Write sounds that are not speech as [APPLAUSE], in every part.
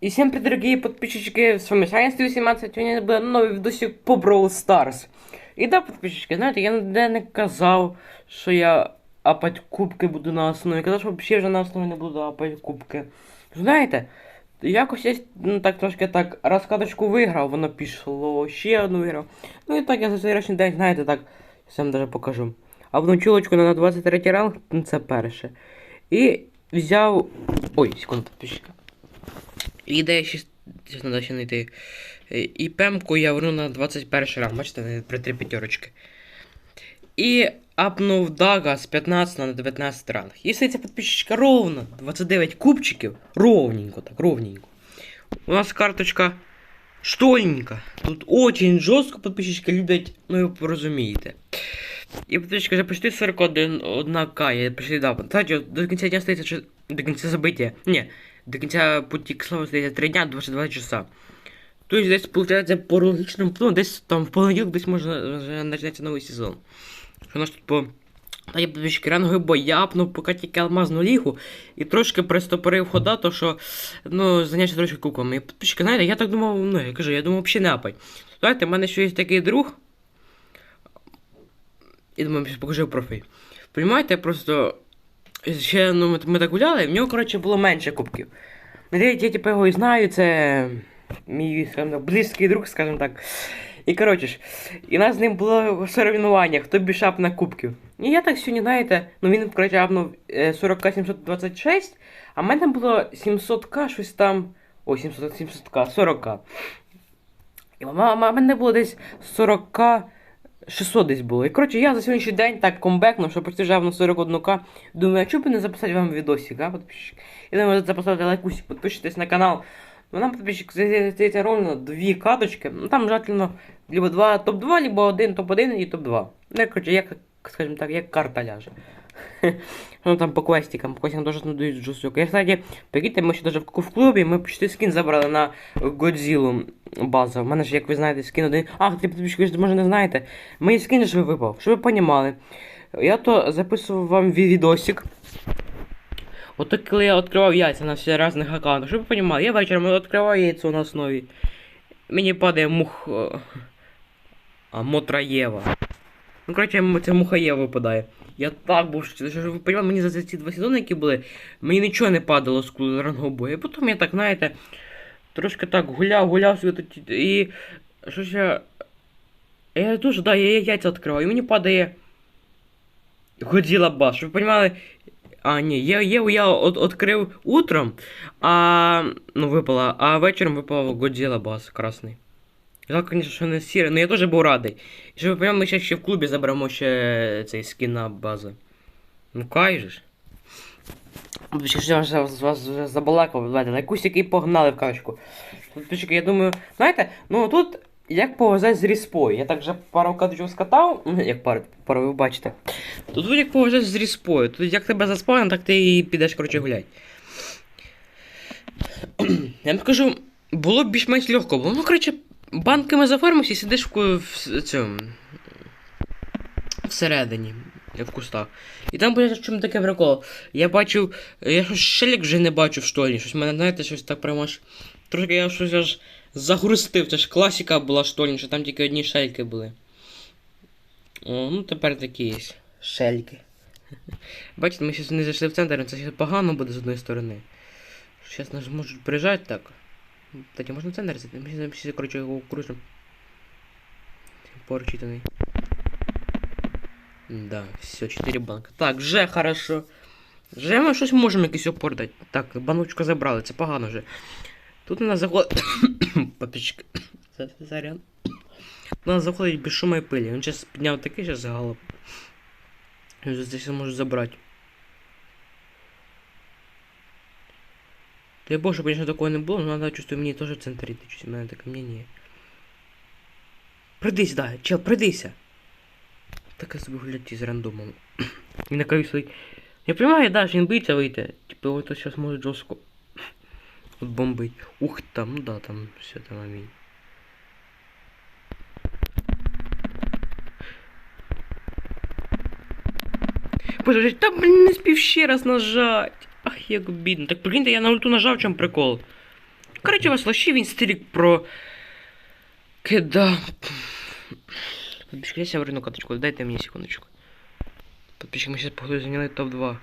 И всем привет, дорогие подписчики, с вами Саня 118, сегодня буде новий відосик по Brawl Stars. І да, подписчики, знаєте, я не казав, що я апать кубки буду на основі. Казав, що взагалі вже на основі не буду апать кубки. Знаєте, якось я ну, так трошки так розкаточку виграв, воно пішло, ще одну виграв. Ну і так я за сьогоднішній день, знаєте, так, я сам даже покажу. А одну чулочку на 23 ранг, це перше. І взяв. Ой, секунду, підписчика. Ідея ще треба ще знайти. Е, І пемку я верну на 21 ранг, бачите, при 3 п'ятерочки. І апнув Дага з 15 на 19 ранг. І все це підписчика ровно 29 кубчиків. Ровненько так, ровненько. У нас карточка штольненька. Тут очень жорстко підписчики люблять, ну ви порозумієте. І підписчики вже почти 41 к. Я почти дав. Кстати, до кінця дня стається до кінця забиття. Ні, до кінця путі к слову стається 3 дня 22 часа. Тобто десь, виходить, по логічному плану, десь там в понеділок десь можна вже почнеться новий сезон. Що у нас тут по. Та я підписчики ранговий бой, я апнув поки тільки алмазну лігу і трошки пристопорив хода, то що ну, зайнявся трошки кубками. І підписчики, знаєте, я так думав, ну я кажу, я думав, взагалі не апай. Знаєте, в мене ще є такий друг. І думаю, покажу профіль. Понимаєте, просто ще ну, ми, ми так гуляли, в нього, коротше, було менше кубків. Надіюсь, я типу його і знаю, це мій скажімо, близький друг, скажімо так. І коротше ж, і нас з ним було соревнування, хто більше ап на кубків. І я так сьогодні, знаєте, ну він, коротше, апнув е, 40к 726, а в мене було 700к щось там. 700, 700к, 40к. І в мене було десь 40к 600 десь було. І коротше, я за сьогоднішній день так комбекнув, що почти на 41к. Думаю, а чому б не записати вам відосик, а, подписчик? І думаю, записати лайкусик, підпишитесь на канал. Ну, нам подписчик здається ровно дві каточки. Ну там желательно либо два топ-2, либо один топ-1 і топ-2. Ну, коротше, як, скажімо так, як карта ляже. [LAUGHS] Ну там по квестикам, по квестикам тоже надають жорстко. Я, кстати, прикиньте, ми ще даже в, клубі, ми почти скін забрали на Годзілу базу. У мене ж, як ви знаєте, скін один. Ах, ти підписчики, може не знаєте. Мені скін ж випав, щоб ви понімали. Я то записував вам ві- відосик. Ото коли я відкривав яйця на всі різних аккаунтах, щоб ви понімали, я вечором відкриваю яйцо на основі. Мені падає мух. е, А, Мотра Єва. Ну, коротше, це муха Єва випадає. Я так був що ви понімали, мені за ці два сезони, які були, мені нічого не падало з рангового бою. Потім я так, знаєте, трошки так гуляв, гуляв собі і. Що ж я. Я дуже, да, я яйця відкриваю, і мені падає. Годзіла бас. Щоб ви розуміли, а, ні, я, я, я от, відкрив утром, а. Ну, випала, а вечором випав Годзіла бас красний. Жалко, конечно, що не сірий, але я теж був радий. І щоб ви поняли, ми ще, ще в клубі заберемо ще цей скін на базу. Ну кай же ж. Ще ж вас вже забалакав, давайте, на кусики і погнали в качку. Тут, я думаю, знаєте, ну тут як повезе з ріспою. Я так вже пару каточок скатав, ну, як пару, пару ви бачите. Тут тут як повезе з ріспою. Тут як тебе заспавнено, так ти і підеш, коротше, гулять. [CLEARS THROAT] Я вам скажу, було б більш-менш легко, було, ну, коротше, банками зафармився і сидиш в, в цьому. Всередині, в кустах. І там, блядь, в чому таке прикол. Я бачив, я щось шелік вже не бачу в штолі. Щось мене, знаєте, щось так прямо аж. Трошки я щось аж загрустив. Це ж класика була штольня, що там тільки одні шельки були. О, ну тепер такі є. Шельки. Бачите, ми зараз не зайшли в центр, це ще погано буде з одної сторони. Зараз нас можуть приїжджати так. Кстати, можна в центр зараз, всі, коротше, його окружимо. Порчитаний. Да, все, 4 банка. Так, вже хорошо. Вже ми щось можемо якийсь опор дати. Так, баночку забрали, це погано вже. Тут у нас заходить. [COUGHS] Подписчик. [COUGHS] Зарян. У нас заходить без шума пилі. Він зараз підняв такий зараз загалоп. Він вже здесь може забрати. Дай Бог, щоб, конечно, такого не було, но надо чувствую, мені теж в центрі йти, щось у таке мнение. Придись, да, чел, придися. Таке собі гуляти з рандомом. Він каві стоїть. Я понимаю, да, він боїться вийти. Типу, його то зараз може жорстко [SNIFFS] бомбить. Ух там, да, там все там амінь. Боже, та блін, не спів ще раз нажать. Ах, як бідно. Так прикиньте, я на ульту нажав, в чому прикол. Коротше, вас лощі він стрік про. Кида. Подпишки, я верну каточку, дайте мені секундочку. Подписчики, ми сейчас походу заняли топ-2.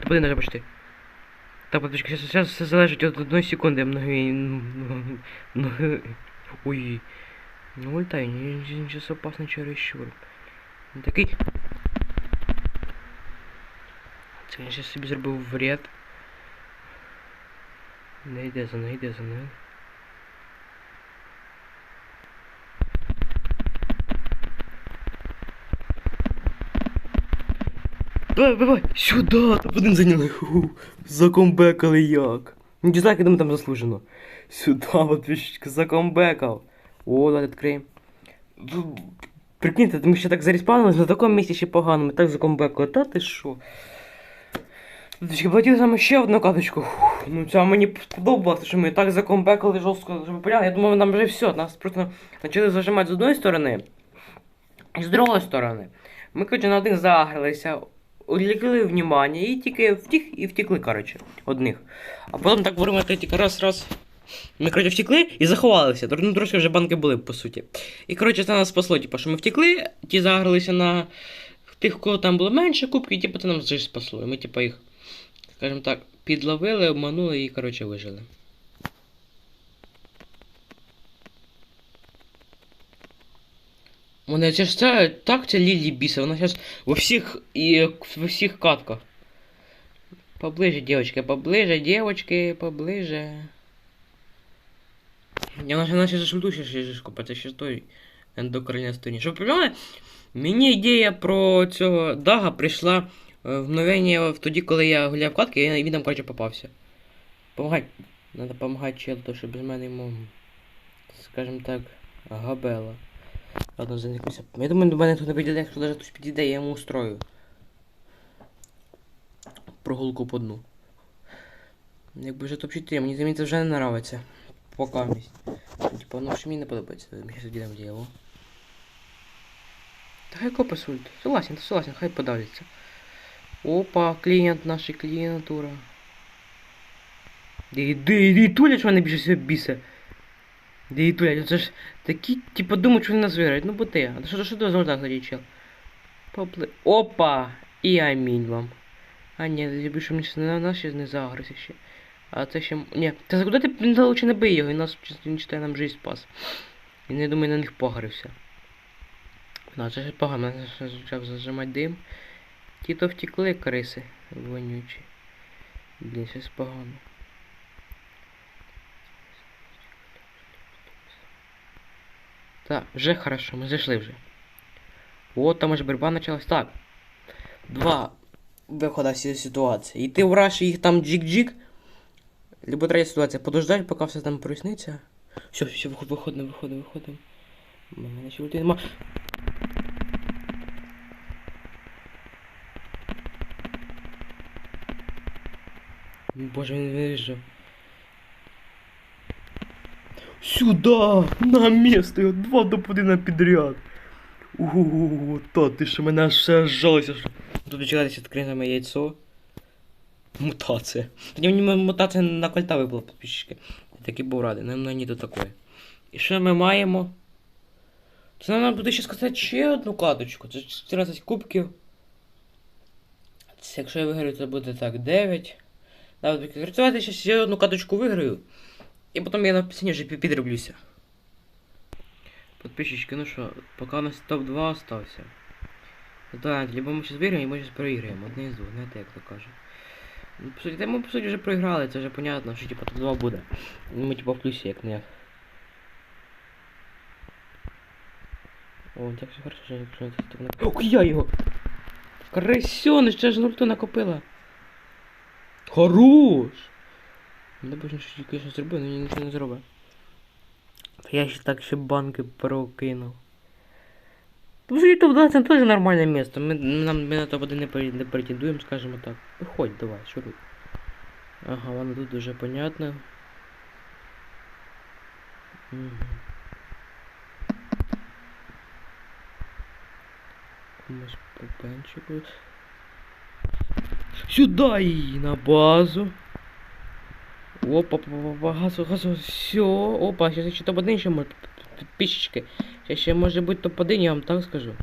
Топ-1 даже почти. Так, подписчики, сейчас, сейчас все залежить від одної секунди. Многі... Ой. Ну, ультай, не сейчас опасно чересчур. Такий... Це він сейчас собі зробив вред. Не йде за нею, йде за нею. Давай, давай, сюда, топ-1 зайняли. Закомбекали як. Ну, дизлайки, думаю, там заслужено. Сюда, подписчик, закомбекав. О, давай відкриємо. Прикиньте, ми ще так заріспанились, на такому місці ще погано, ми так закомбекали. Та ти що? Платили саме ще одну каточку. Фух, ну ця мені сподобалося, що ми так закомбекали жорстко, що ви поняли. Я думав, нам вже все, нас просто почали зажимати з одної сторони і з другої сторони. Ми, коротше, на один загралися, улікли внимання і тільки втік і втекли, коротше, одних. А потім так говоримо, тільки раз, раз. Ми, коротше, втекли і заховалися. Ну, трошки вже банки були, по суті. І, коротше, це нас спасло, типу, що ми втекли, ті загралися на тих, кого там було менше кубки, і типу, це нам вже спасло. І ми, типу, їх, скажімо так, підловили, обманули і, коротше, вижили. Вона це ж це так ця Лілі біса, вона зараз во всіх і во всіх катках. Поближе, девочки, поближе, девочки, поближе. Я наче наче зашуту ще ще шкопа, це ще той ендокриння стоїть. Щоб понимали, мені ідея про цього Дага прийшла е, в мгновення тоді, коли я гуляв катки, і він там, короче, попався. Помагать. Надо помагати челу, то що без мене йому, скажімо так, габела. Ладно, заникнуся. Я думаю, до мене тут не підійде, якщо навіть хтось підійде, я йому устрою. Прогулку по дну. Якби вже топ-4, мені це вже не нравиться. Пока місць. Типа, ну що мені не подобається. Ми зараз дійдемо діло. Та хай копи ульт. Согласен, согласен, хай подавляться. Опа, клієнт наші клієнтура. Туля, що мене більше всього бісе. Де Туля, це ж такі, типа, думають, що вони нас виграють. Ну, бо ти. А що, що ти за так чел? Попли... Опа! І амінь вам. А ні, більше мені на нас ще не загрися ще. А це ще... Ні, та за куди ти лучше не бий його, і нас він читає нам жизнь спас. Він, я думаю, на них погрився. Ну, це ж погано, зажимати дим. Ті то втекли криси вонючі. Блін, щось погано. Так, вже хорошо, ми зайшли вже. От там аж борьба почалась. Так. Два вихода з ситуації. Йти в раш і їх там джик-джик. Либо третя ситуація. Подождать, поки все там проясниться. Все, все, виходимо, виходимо, виходимо. У мене ще нема. Боже, він виїжджав. Сюда! На місто! Два допадина підряд! Ого, та ти що мене аж все жалося. Тут дочекатися відкрите моє яйцо. Мутація. Тоді мені мутація на кольта випала підписчики. Я такий був радий, нам на до такої. І що ми маємо? Це нам буде ще сказати ще одну каточку. Це 14 кубків. Це, якщо я виграю, це буде так 9. Давайте ще одну каточку виграю. І потім я на пісні вже пі- підроблюся. Подписчики, ну що, поки у нас топ-2 остався. Да, либо ми зараз виграємо, або зараз проіграємо. Одне із двох, знаєте, як то кажуть. Ну, по суті, ми по суті вже проіграли, це вже понятно, що типа топ-2 буде. Ну, Ми типа в плюсі, як не. О, так все хорошо, що не... Ох, я його! Красьони, ще ж нульту накопила. Хорош! Не бачу, що тільки що зробив, але нічого не зробив. Я ще так ще банки прокинув. Тому що YouTube да, це теж нормальне місто. Ми, нам, ми на топ-1 не, не претендуємо, скажімо так. Виходь, давай, шуруй. Ага, воно тут дуже понятно. Угу. Комусь по Сюда її на базу. Опа, газу, газу, все. Опа, сейчас ще топ-1 ще може. Підписчики. Ще ще може бути топ-1, я вам так скажу.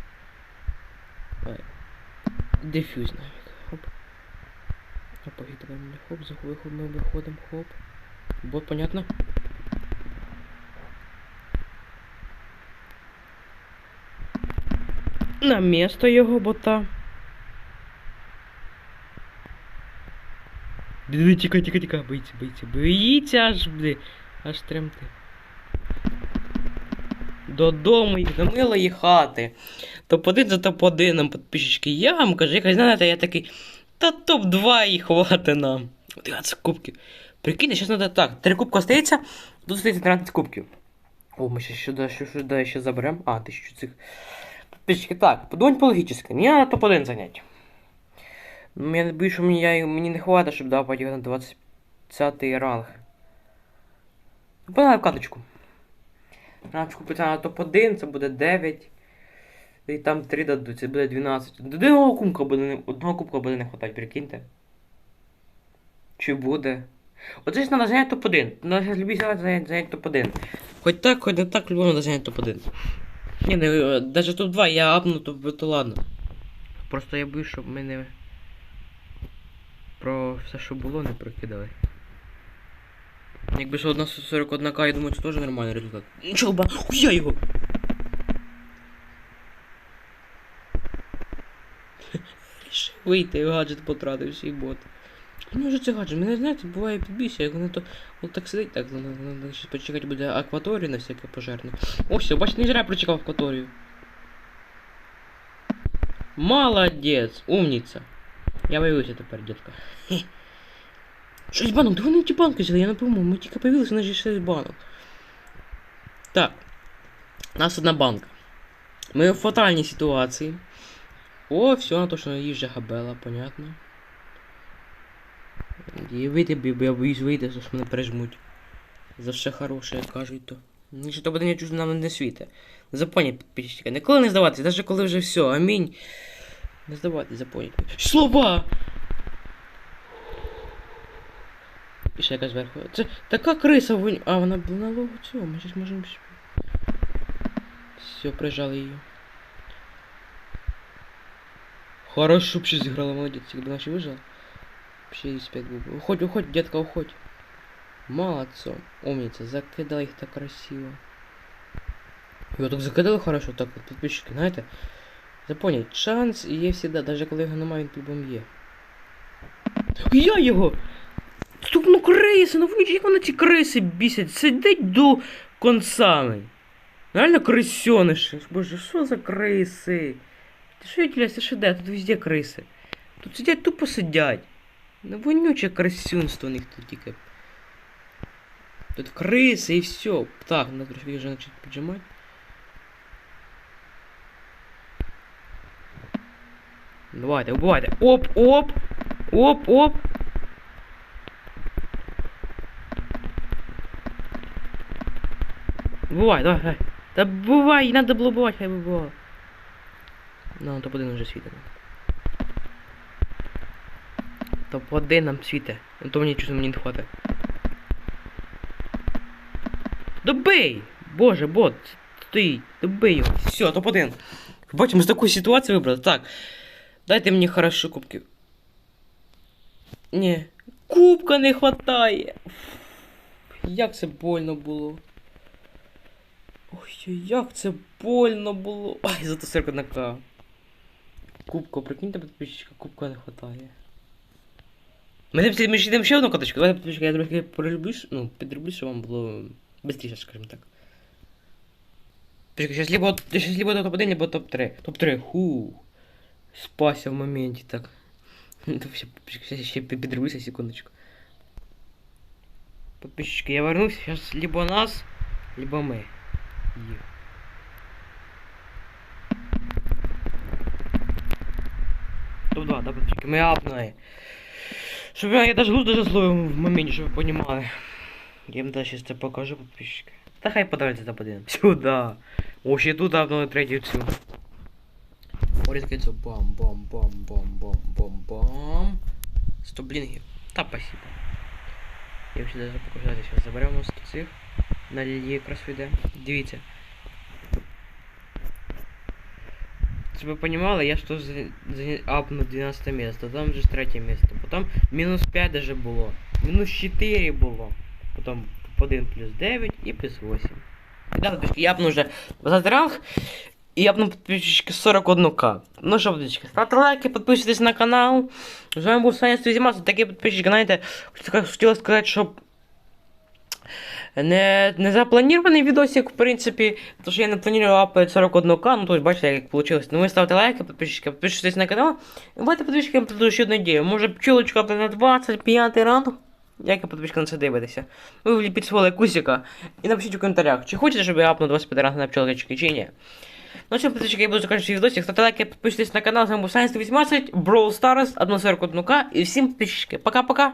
Дефюз навіть. Хоп. Опа, мене. Хоп, заходимо, ми виходимо, хоп. Вот, понятно? На место його бота. Тікай, тікай, тікай, боїться, боїться, боїться аж, блі, аж тремти. Додому їх, до милої хати. Топ-1 за топ-1 підписчики. Я вам кажу, якось знаєте, я такий. Та топ-2 і хвати нам. 11 кубків. Прикиньте, зараз треба так. 3 кубка остається, тут остається 13 кубків. О, ми ще сюди, що сюди ще заберемо. А, 1000 цих. Підписчики, так, подумать по-логически. Мені треба топ-1 зайняти. Я боюсь, що мені, я, мені не хватить, щоб давати його на 20 ранг. Погнали в каточку. Ранчку на топ-1, це буде 9. І там 3 дадуть, це буде 12. До одного кубка буде, одного кубка буде не хватати, прикиньте. Чи буде? Оце ж треба зайняти топ-1. Треба любі зайняти, зайняти, зайняти топ-1. Хоч так, хоч не так, любому треба зайняти топ-1. Ні, не, е, даже топ-2 я апну, то, то ладно. Просто я боюсь, щоб ми не про все, що було, не прокидали. Якби ж одна 41 к я думаю, це теж нормальний результат. Нічого, ба, я його! Вийти, гаджет потратив свій бот. Ну вже це гаджет, мене знаєте, буває підбійся, як воно то от так сидить, так, ну, ну, ну, щось почекати буде акваторію на всяке пожежне. О, все, бачите, не зря прочекав акваторію. Молодець, умниця. Я появився тепер, дітка. Шість банок, де вони ті банки взяли? Я не пойму, ми тільки появилися, на 6 банок. Так. У нас одна банка. Ми в фатальній ситуації. О, все, на то, що їжджа габела, понятно. І вийти, бо я боюсь вийти, що мене пережмуть. За все хороше, як кажуть, то. Ну, що то буде чужо нам не світе. Запонять підписчика. Ніколи не здаватися, навіть коли вже все, амінь. Не здаватись, запонять. Слова! І ще якась зверху. Це така криса вонь. А, вона була на логу цього, ми зараз можемо. Все, прижали її. Хорошо, вообще зіграла, молодець, якби наші вижила. Вообще респект був. би. Уходь, уходь, детка, уходь. Молодцом. Умница, закидала їх так красиво. Його так закидали хорошо, так, підписчики, знаєте. Запонять, шанс є всегда, даже коли його немає, він по-любому є. Я його! Стоп, ну криси, ну ви як вони ці криси бісять, сидить до концами. Реально крисьониші. Боже, що за криси? Ти що відділяєшся, що де? Тут везде криси. Тут сидять, тупо сидять. Ну вонюче красюнство у них тут тільки. Тут криси і все. Так, надо трошки вже почати піджимати. Давайте, убивайте. Оп, оп! Оп, оп! Бувай, давай, давай. Та бувай, надо було бувати, хай би було. Ну, топ-1 вже світить. Топ-1 нам світить. Ну то мені чого мені не хватить. Добий! Боже, бот, стій, добий його. Все, топ-1. Бачимо, з такої ситуації вибрали. Так. Дайте мені хорошо кубки. Ні. Кубка не хватає. Як це больно було. Ой, як це больно було. Ай, зато сирка на К. Кубка, прикиньте, підписчика, кубка не хватає. Ми не йдемо ще одну каточку. Давайте, підписчика, я трохи перероблю, ну, підроблю, щоб вам було быстріше, скажімо так. Сейчас либо, сейчас либо топ-1, либо топ-3. Топ-3, ху. Спася в моменті, так. [LAUGHS] Ну, все, підписчика, сейчас ще підроблюся, секундочку. Подписчики, я вернусь, сейчас либо нас, либо мы. Є. Топ-2, да, подписчики, ми апнули. Щоб я, я даже глузд даже словив в моменті, щоб ви понімали. Я вам зараз це покажу, подписчики. Та хай подивиться та подивимо. Сюда. О, ще тут апнули третю цю. бам бам. Сто блінгів. Та спасибо. Я ще даже показати, зараз заберемо 100 цих. На лілії якраз вийде. Дивіться. Щоб ви понимали, я что за, за апнув 12 место, там же ж третє место. Потом мінус 5 даже було. Мінус 4 було. Потом 1 плюс 9 і плюс 8. І да, подписчики, я апнув вже 20 ранг. І я апнув подписчики 41к. Ну що, подписчики, ставте лайки, підписуйтесь на канал. З вами був Саня Стузімас. Такі підписчики, знаєте, хотіла сказати, що не, не запланірований відосик, в принципі, тому що я не планував апати 41к, ну то есть бачите, як вийшло. Ну ви ставте лайки, підписчики, підписуйтесь на канал. І будьте підписчиками про ще одну ідею. Може пчелочка на 25 ранг? Як ви підписчика на це дивитеся? Ви вліпіть свого лайкусика і напишіть у коментарях, чи хочете, щоб я апнув 25 ранг на пчелочки, чи ні. Ну що, подписчики, я буду закінчувати відосик. Ставте лайки, підписуйтесь на канал, з вами був Science 18, Brawl Stars, 141к, і всім підписчики. Пока-пока!